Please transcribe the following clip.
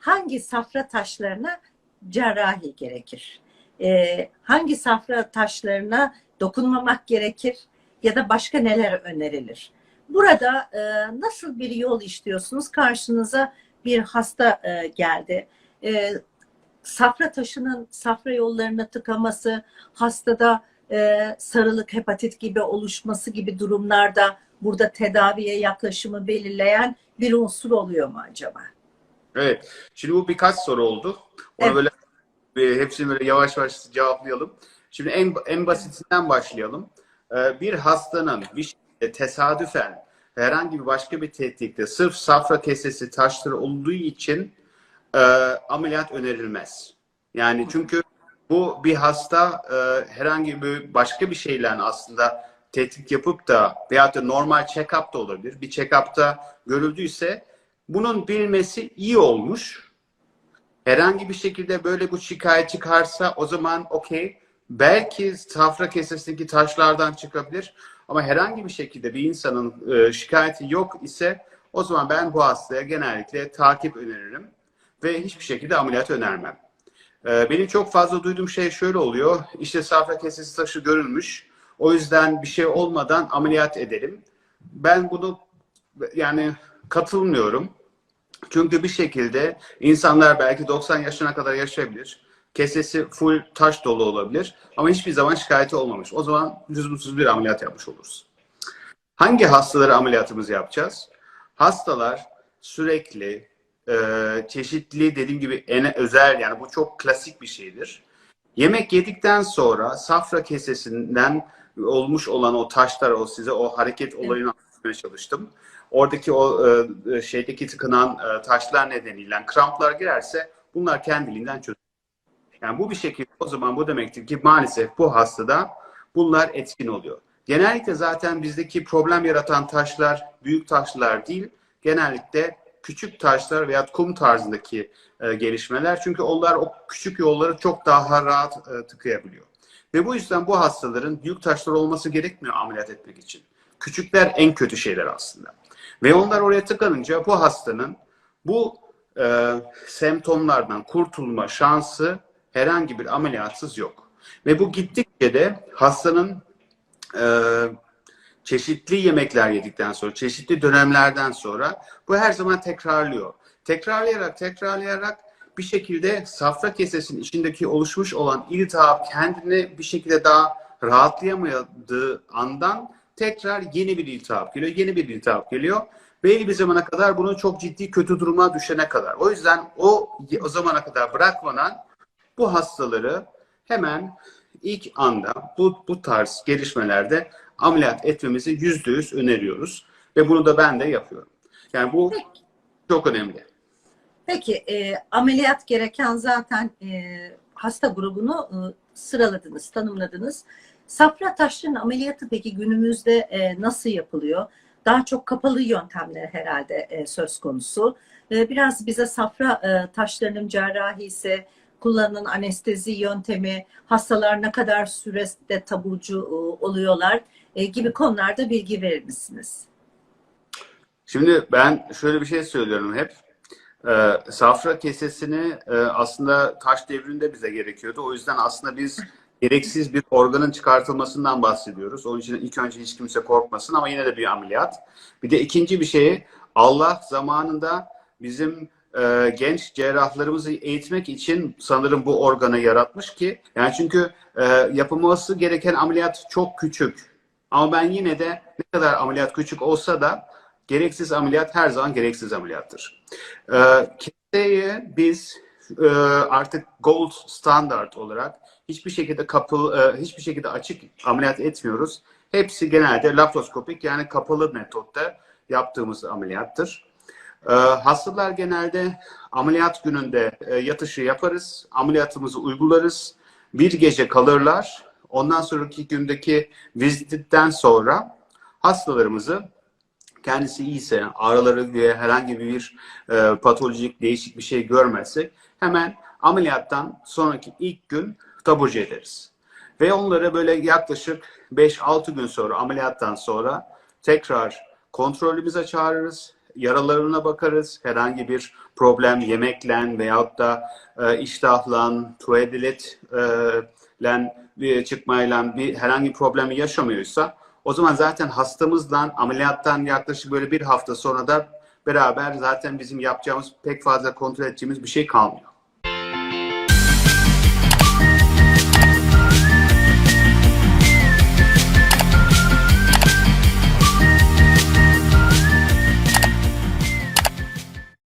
hangi safra taşlarına cerrahi gerekir? Ee, hangi safra taşlarına dokunmamak gerekir ya da başka neler önerilir? Burada e, nasıl bir yol işliyorsunuz? Karşınıza bir hasta e, geldi. E, safra taşının safra yollarına tıkaması, hastada e, sarılık, hepatit gibi oluşması gibi durumlarda burada tedaviye yaklaşımı belirleyen bir unsur oluyor mu acaba? Evet. Şimdi bu birkaç soru oldu. Onu Evet. böyle e, hepsini böyle yavaş yavaş cevaplayalım. Şimdi en en basitinden başlayalım. Ee, Bir hastanın bir şekilde tesadüfen herhangi bir başka bir tetkikte sırf safra kesesi taşları olduğu için e, ameliyat önerilmez. Yani çünkü bu bir hasta e, herhangi bir başka bir şeyle aslında tetkik yapıp da veyahut da normal check-up da olabilir. Bir check-up'ta görüldüyse bunun bilmesi iyi olmuş. Herhangi bir şekilde böyle bu şikayet çıkarsa o zaman okey. Belki safra kesesindeki taşlardan çıkabilir. Ama herhangi bir şekilde bir insanın e, şikayeti yok ise o zaman ben bu hastaya genellikle takip öneririm. Ve hiçbir şekilde ameliyat önermem. E, benim çok fazla duyduğum şey şöyle oluyor. İşte safra kesesi taşı görülmüş. O yüzden bir şey olmadan ameliyat edelim. Ben bunu yani katılmıyorum. Çünkü bir şekilde insanlar belki 90 yaşına kadar yaşayabilir. Kesesi full taş dolu olabilir. Ama hiçbir zaman şikayeti olmamış. O zaman lüzumsuz bir ameliyat yapmış oluruz. Hangi hastaları ameliyatımızı yapacağız? Hastalar sürekli e, çeşitli dediğim gibi en özel yani bu çok klasik bir şeydir. Yemek yedikten sonra safra kesesinden olmuş olan o taşlar o size o hareket olayını anlatmaya çalıştım. Oradaki o e, şeydeki tıkanan e, taşlar nedeniyle kramplar girerse bunlar kendiliğinden çözülür. Yani bu bir şekilde o zaman bu demektir ki maalesef bu hastada bunlar etkin oluyor. Genellikle zaten bizdeki problem yaratan taşlar büyük taşlar değil, genellikle küçük taşlar veya kum tarzındaki e, gelişmeler. Çünkü onlar o küçük yolları çok daha rahat e, tıkayabiliyor. Ve bu yüzden bu hastaların büyük taşlar olması gerekmiyor ameliyat etmek için. Küçükler en kötü şeyler aslında. Ve onlar oraya tıkanınca bu hastanın bu e, semptomlardan kurtulma şansı herhangi bir ameliyatsız yok. Ve bu gittikçe de hastanın e, çeşitli yemekler yedikten sonra, çeşitli dönemlerden sonra bu her zaman tekrarlıyor. Tekrarlayarak, tekrarlayarak bir şekilde safra kesesinin içindeki oluşmuş olan iltihap kendini bir şekilde daha rahatlayamadığı andan tekrar yeni bir iltihap geliyor, yeni bir iltihap geliyor. Belli bir zamana kadar bunun çok ciddi kötü duruma düşene kadar. O yüzden o o zamana kadar bırakmadan bu hastaları hemen ilk anda bu, bu tarz gelişmelerde ameliyat etmemizi yüzde yüz öneriyoruz. Ve bunu da ben de yapıyorum. Yani bu çok önemli. Peki e, ameliyat gereken zaten e, hasta grubunu e, sıraladınız, tanımladınız. Safra taşlarının ameliyatı peki günümüzde e, nasıl yapılıyor? Daha çok kapalı yöntemler herhalde e, söz konusu. E, biraz bize safra e, taşlarının cerrahisi, kullanılan anestezi yöntemi, hastalar ne kadar sürede taburcu e, oluyorlar e, gibi konularda bilgi verir misiniz? Şimdi ben şöyle bir şey söylüyorum hep. Ee, safra kesesini e, aslında taş devrinde bize gerekiyordu. O yüzden aslında biz gereksiz bir organın çıkartılmasından bahsediyoruz. Onun için ilk önce hiç kimse korkmasın ama yine de bir ameliyat. Bir de ikinci bir şey Allah zamanında bizim e, genç cerrahlarımızı eğitmek için sanırım bu organı yaratmış ki yani çünkü e, yapılması gereken ameliyat çok küçük. Ama ben yine de ne kadar ameliyat küçük olsa da gereksiz ameliyat her zaman gereksiz ameliyattır. E, keseyi biz artık gold standart olarak hiçbir şekilde kapalı, e, hiçbir şekilde açık ameliyat etmiyoruz. Hepsi genelde laparoskopik yani kapalı metotta yaptığımız ameliyattır. E, hastalar genelde ameliyat gününde e, yatışı yaparız, ameliyatımızı uygularız, bir gece kalırlar. Ondan sonraki gündeki vizitten sonra hastalarımızı kendisi iyiyse, ağrıları ve herhangi bir e, patolojik değişik bir şey görmezsek hemen ameliyattan sonraki ilk gün taburcu ederiz. Ve onları böyle yaklaşık 5-6 gün sonra ameliyattan sonra tekrar kontrolümüze çağırırız. yaralarına bakarız. Herhangi bir problem yemekle veyahut da e, iştahla, tuvaletlen bir çıkmayla bir herhangi bir problemi yaşamıyorsa o zaman zaten hastamızla ameliyattan yaklaşık böyle bir hafta sonra da beraber zaten bizim yapacağımız pek fazla kontrol edeceğimiz bir şey kalmıyor.